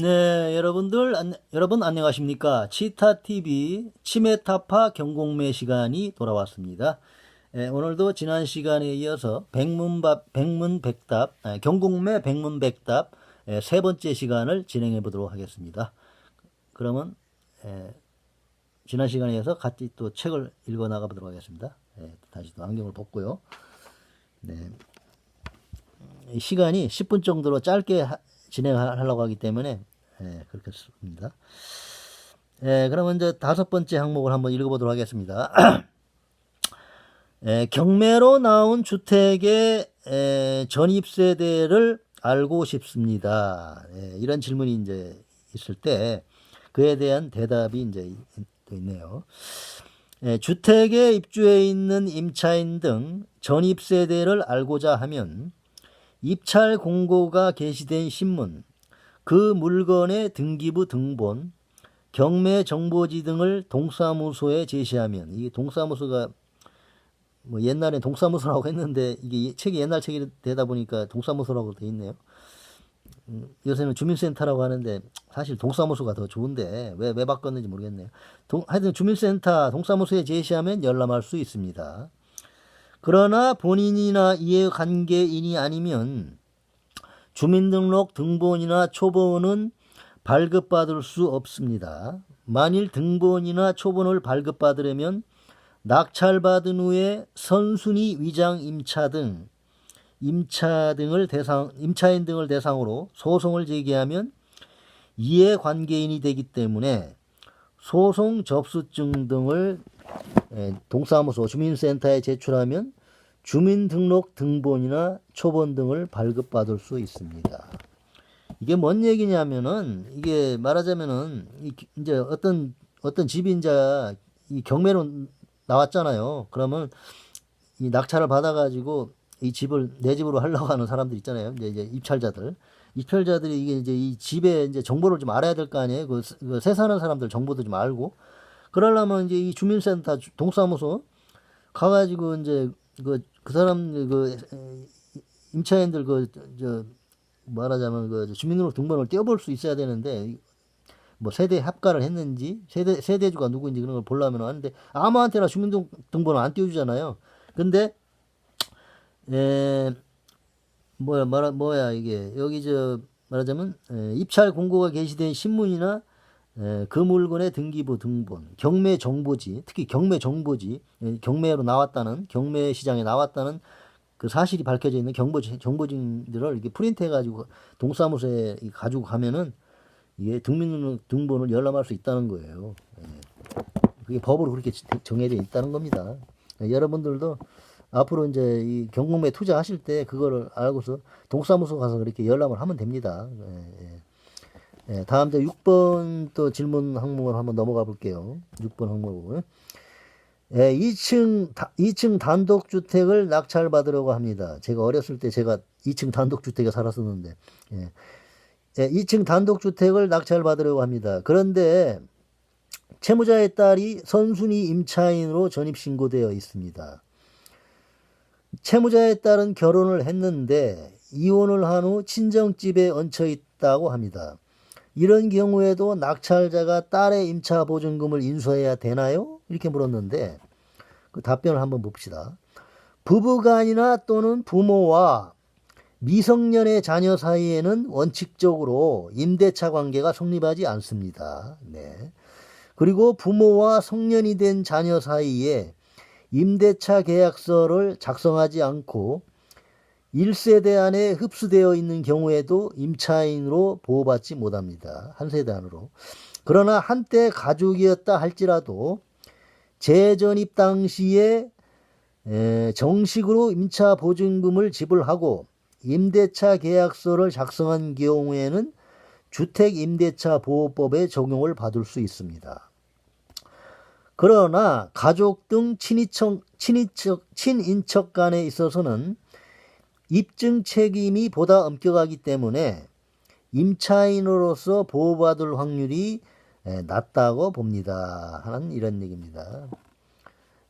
네, 여러분들, 안, 여러분 안녕하십니까. 치타TV 치메타파 경공매 시간이 돌아왔습니다. 예, 오늘도 지난 시간에 이어서 백문밥, 백문백답, 아, 경공매 백문백답 예, 세 번째 시간을 진행해 보도록 하겠습니다. 그러면, 예, 지난 시간에 이어서 같이 또 책을 읽어 나가 보도록 하겠습니다. 예, 다시 또 안경을 벗고요. 네. 이 시간이 10분 정도로 짧게 하- 진행하려고 하기 때문에 예, 그렇게 씁니다. 예, 그러면 이제 다섯 번째 항목을 한번 읽어보도록 하겠습니다. 예, 경매로 나온 주택의 에, 전입 세대를 알고 싶습니다. 예, 이런 질문이 이제 있을 때 그에 대한 대답이 이제 또 있네요. 예, 주택에 입주해 있는 임차인 등 전입 세대를 알고자 하면 입찰 공고가 게시된 신문, 그 물건의 등기부 등본, 경매 정보지 등을 동사무소에 제시하면 이게 동사무소가 뭐 옛날에 동사무소라고 했는데 이게 책이 옛날 책이 되다 보니까 동사무소라고 돼 있네요. 음, 요새는 주민센터라고 하는데 사실 동사무소가 더 좋은데 왜 왜 바꿨는지 모르겠네요. 동, 하여튼 주민센터 동사무소에 제시하면 열람할 수 있습니다. 그러나 본인이나 이해관계인이 아니면 주민등록 등본이나 초본은 발급받을 수 없습니다. 만일 등본이나 초본을 발급받으려면 낙찰받은 후에 선순위 위장 임차 등 임차 등을 대상 임차인 등을 대상으로 소송을 제기하면 이해관계인이 되기 때문에 소송 접수증 등을 예, 동사무소 주민센터에 제출하면 주민등록 등본이나 초본 등을 발급받을 수 있습니다. 이게 뭔 얘기냐면은 이게 말하자면은 이제 어떤 어떤 이제 이 경매로 나왔잖아요. 그러면 이 낙찰을 받아가지고 이 집을 내 집으로 하려고 하는 사람들 있잖아요. 이제, 이제 입찰자들. 입찰자들이 이게 이제 이 집에 이제 정보를 좀 알아야 될 거 아니에요. 그, 세- 그 세사는 사람들 정보도 좀 알고. 그러려면 이제 이 주민센터 주- 동사무소 가가지고 이제 그, 그 사람 그 에, 임차인들 그 저 말하자면 그 주민등록 등본을 떼어볼 수 있어야 되는데 뭐 세대 합가를 했는지 세대 세대주가 누구인지 그런 걸 보려면 하는데 아무한테나 주민등록 등본을 안 띄워주잖아요. 근데 에 뭐야 말하 뭐야 이게 여기 저 말하자면 에, 입찰 공고가 게시된 신문이나 에, 그 물건의 등기부 등본, 경매 정보지, 특히 경매 정보지, 에, 경매로 나왔다는 경매 시장에 나왔다는 그 사실이 밝혀져 있는 경보 정보진들을 이렇게 프린트해 가지고 동사무소에 이 가지고 가면은 이게 등민등록 등본을 열람할 수 있다는 거예요. 예. 그게 법으로 그렇게 정해져 있다는 겁니다. 예, 여러분들도 앞으로 이제 이 경공매 투자하실 때 그거를 알고서 동사무소 가서 그렇게 열람을 하면 됩니다. 예, 예. 예, 다음 또 6번 또 질문 항목을 한번 넘어가 볼게요. 6번 항목을. 예, 2층, 다, 2층 단독주택을 낙찰받으려고 합니다. 제가 어렸을 때 제가 2층 단독주택에 살았었는데, 예. 예, 2층 단독주택을 낙찰받으려고 합니다. 그런데 채무자의 딸이 선순위 임차인으로 전입신고되어 있습니다. 채무자의 딸은 결혼을 했는데 이혼을 한 후 친정집에 얹혀 있다고 합니다. 이런 경우에도 낙찰자가 딸의 임차 보증금을 인수해야 되나요? 이렇게 물었는데 그 답변을 한번 봅시다. 부부간이나 또는 부모와 미성년의 자녀 사이에는 원칙적으로 임대차 관계가 성립하지 않습니다. 네. 그리고 부모와 성년이 된 자녀 사이에 임대차 계약서를 작성하지 않고 1세대 안에 흡수되어 있는 경우에도 임차인으로 보호받지 못합니다. 한 세대 안으로. 그러나 한때 가족이었다 할지라도 재전입 당시에 에, 정식으로 임차 보증금을 지불하고 임대차 계약서를 작성한 경우에는 주택 임대차 보호법의 적용을 받을 수 있습니다. 그러나 가족 등 친인척, 친인척, 친인척 간에 있어서는 입증 책임이 보다 엄격하기 때문에 임차인으로서 보호받을 확률이 에, 낮다고 봅니다. 하는 이런 얘기입니다.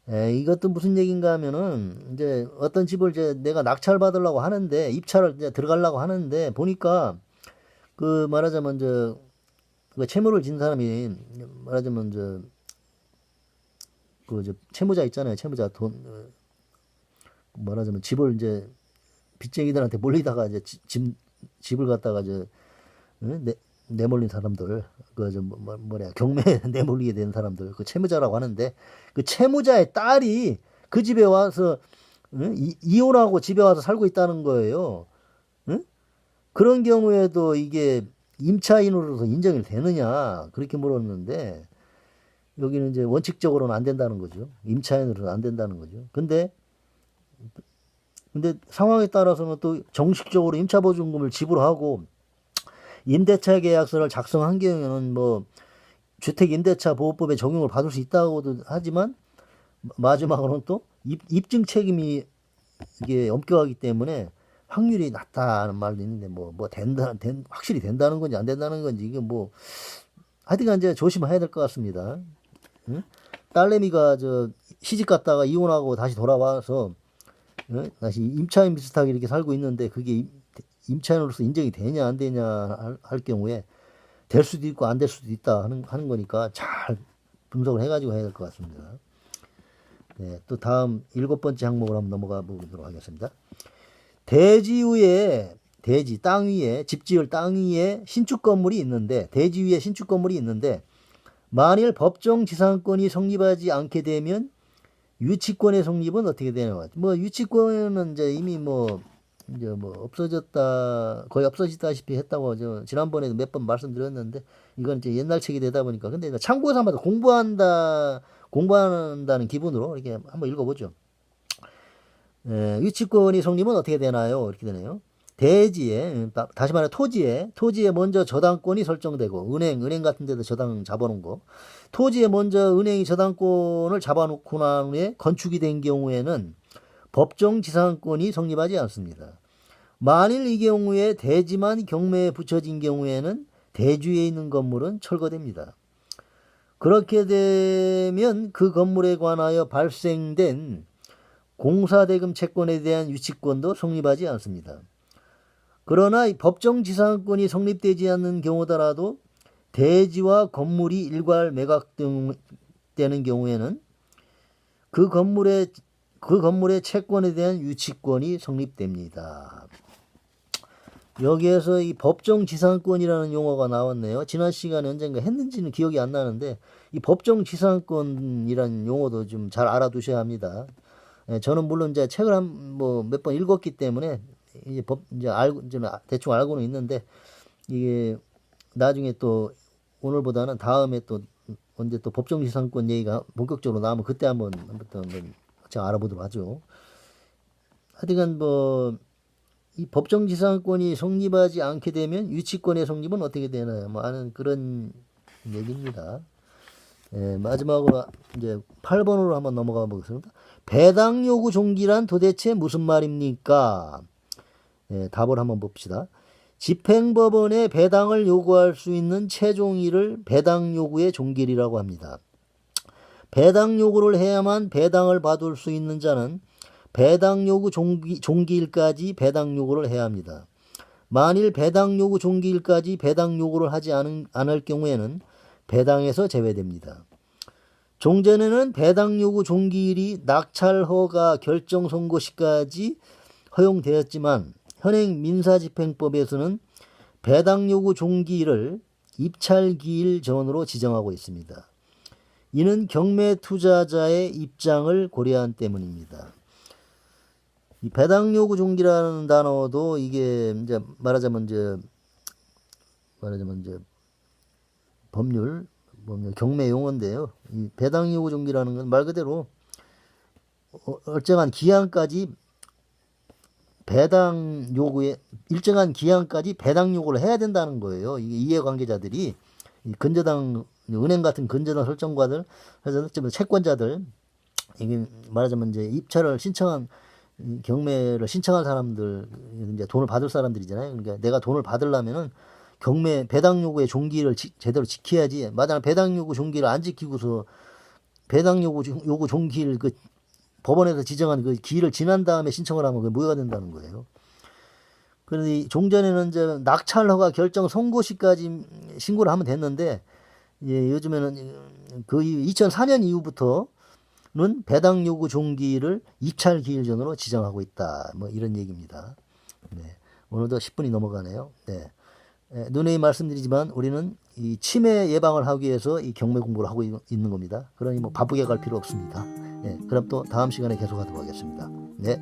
에, 이것도 무슨 얘기인가 하면은 이제 어떤 집을 이제 내가 낙찰 받으려고 하는데 입찰을 이제 들어가려고 하는데 보니까 그 말하자면 저그 채무를 진 사람이 말하자면 저 그저 채무자 있잖아요. 채무자 돈 어, 말하자면 집을 이제 빚쟁이들한테 몰리다가 이제 지- 집 집을 갖다가 저 응? 내 내몰린 사람들 그저 뭐, 뭐냐 경매에 내몰리게 된 사람들 그 채무자라고 하는데 그 채무자의 딸이 그 집에 와서 응? 이, 이혼하고 집에 와서 살고 있다는 거예요. 응? 그런 경우에도 이게 임차인으로서 인정이 되느냐 그렇게 물었는데 여기는 이제 원칙적으로는 안 된다는 거죠. 임차인으로는 안 된다는 거죠. 근데 근데 상황에 따라서는 또 정식적으로 임차 보증금을 지불하고 임대차 계약서를 작성한 경우에는 뭐 주택 임대차 보호법에 적용을 받을 수 있다고도 하지만 마지막으로는 또 입, 입증 책임이 이게 엄격하기 때문에 확률이 낮다는 말도 있는데 뭐뭐 된다 된 확실히 된다는 건지 안 된다는 건지 이게 뭐 하여튼간 이제 조심해야 될 것 같습니다. 응? 딸내미가 저 시집 갔다가 이혼하고 다시 돌아와서 어? 다시 임차인 비슷하게 이렇게 살고 있는데 그게 임- 임차인으로서 인정이 되냐 안 되냐 할, 할 경우에 될 수도 있고 안 될 수도 있다 하는 하는 거니까 잘 분석을 해가지고 해야 될 것 같습니다. 네, 또 다음 일곱 번째 항목으로 한번 넘어가 보도록 하겠습니다. 대지 위에 대지 땅 위에 집 지을 땅 위에 신축 건물이 있는데 대지 위에 신축 건물이 있는데 만일 법정 지상권이 성립하지 않게 되면 유치권의 성립은 어떻게 되냐? 뭐 유치권은 이제 이미 뭐 이제 뭐 없어졌다 거의 없어지다시피 했다고 저 지난번에도 몇 번 말씀드렸는데 이건 이제 옛날 책이 되다 보니까 근데 참고 삼아서 공부한다 공부한다는 기분으로 이렇게 한번 읽어보죠. 에, 유치권이 성립은 어떻게 되나요? 이렇게 되네요. 대지에 다- 다시 말해 토지에 토지에 먼저 저당권이 설정되고 은행 은행 같은 데도 저당 잡아놓은 거 토지에 먼저 은행이 저당권을 잡아놓고 난 후에 건축이 된 경우에는 법정 지상권이 성립하지 않습니다. 만일 이 경우에 대지만 경매에 붙여진 경우에는 대주에 있는 건물은 철거됩니다. 그렇게 되면 그 건물에 관하여 발생된 공사대금 채권에 대한 유치권도 성립하지 않습니다. 그러나 이 법정 지상권이 성립되지 않는 경우더라도 대지와 건물이 일괄 매각되는 경우에는 그 건물의 그 건물의 채권에 대한 유치권이 성립됩니다. 여기에서 이 법정 지상권이라는 용어가 나왔네요. 지난 시간에 언젠가 했는지는 기억이 안 나는데 이 법정 지상권이라는 용어도 좀 잘 알아두셔야 합니다. 예, 저는 물론 이제 책을 한 뭐 몇 번 읽었기 때문에 이제 법 이제 알고 이제 대충 알고는 있는데 이게 나중에 또 오늘보다는 다음에 또 언제 또 법정 지상권 얘기가 본격적으로 나오면 그때 한번 한번 또 한번 제가 알아보도록 하죠. 하여간 뭐 이 법정 지상권이 성립하지 않게 되면 유치권의 성립은 어떻게 되나요? 뭐 하는 그런 얘기입니다. 예, 마지막으로 이제 8번으로 한번 넘어가 보겠습니다. 배당 요구 종기란 도대체 무슨 말입니까? 예, 답을 한번 봅시다. 집행법원에 배당을 요구할 수 있는 최종일을 배당 요구의 종길이라고 합니다. 배당 요구를 해야만 배당을 받을 수 있는 자는 배당 요구 종기, 종기일까지 배당 요구를 해야 합니다. 만일 배당 요구 종기일까지 배당 요구를 하지 않은, 않을 경우에는 배당에서 제외됩니다. 종전에는 배당 요구 종기일이 낙찰 허가 결정 선고 시까지 허용되었지만 현행 민사집행법에서는 배당 요구 종기일을 입찰 기일 전으로 지정하고 있습니다. 이는 경매 투자자의 입장을 고려한 때문입니다. 이 배당 요구 종기라는 단어도 이게 이제 말하자면 이제 말하자면 이제 법률 법률 경매 용어인데요. 이 배당 요구 종기라는 건 말 그대로 어- 일정한 기한까지 배당 요구에 일정한 기한까지 배당 요구를 해야 된다는 거예요. 이게 이해관계자들이 이 근저당 은행 같은 근저당 설정과들 좀 채권자들 이게 말하자면 이제 입찰을 신청한 이 경매를 신청한 사람들 이제 돈을 받을 사람들이잖아요. 그러니까 내가 돈을 받으려면은 경매 배당 요구의 종기를 지- 제대로 지켜야지. 마다나 배당 요구 종기를 안 지키고서 배당 요구 종- 요구 종기를 그 법원에서 지정한 그 기일을 지난 다음에 신청을 하면 그게 무효가 된다는 거예요. 그런데 이 종전에는 이제 낙찰 허가 결정 선고 시까지 신고를 하면 됐는데 예, 요즘에는 그 2004년 이후부터는 배당 요구 종기를 입찰 기일 전으로 지정하고 있다. 뭐 이런 얘기입니다. 네. 오늘도 10분이 넘어가네요. 네. 에, 누누이 말씀드리지만 우리는 이 치매 예방을 하기 위해서 이 경매 공부를 하고 있- 있는 겁니다. 그러니 뭐 바쁘게 갈 필요 없습니다. 예, 그럼 또 다음 시간에 계속하도록 하겠습니다. 네.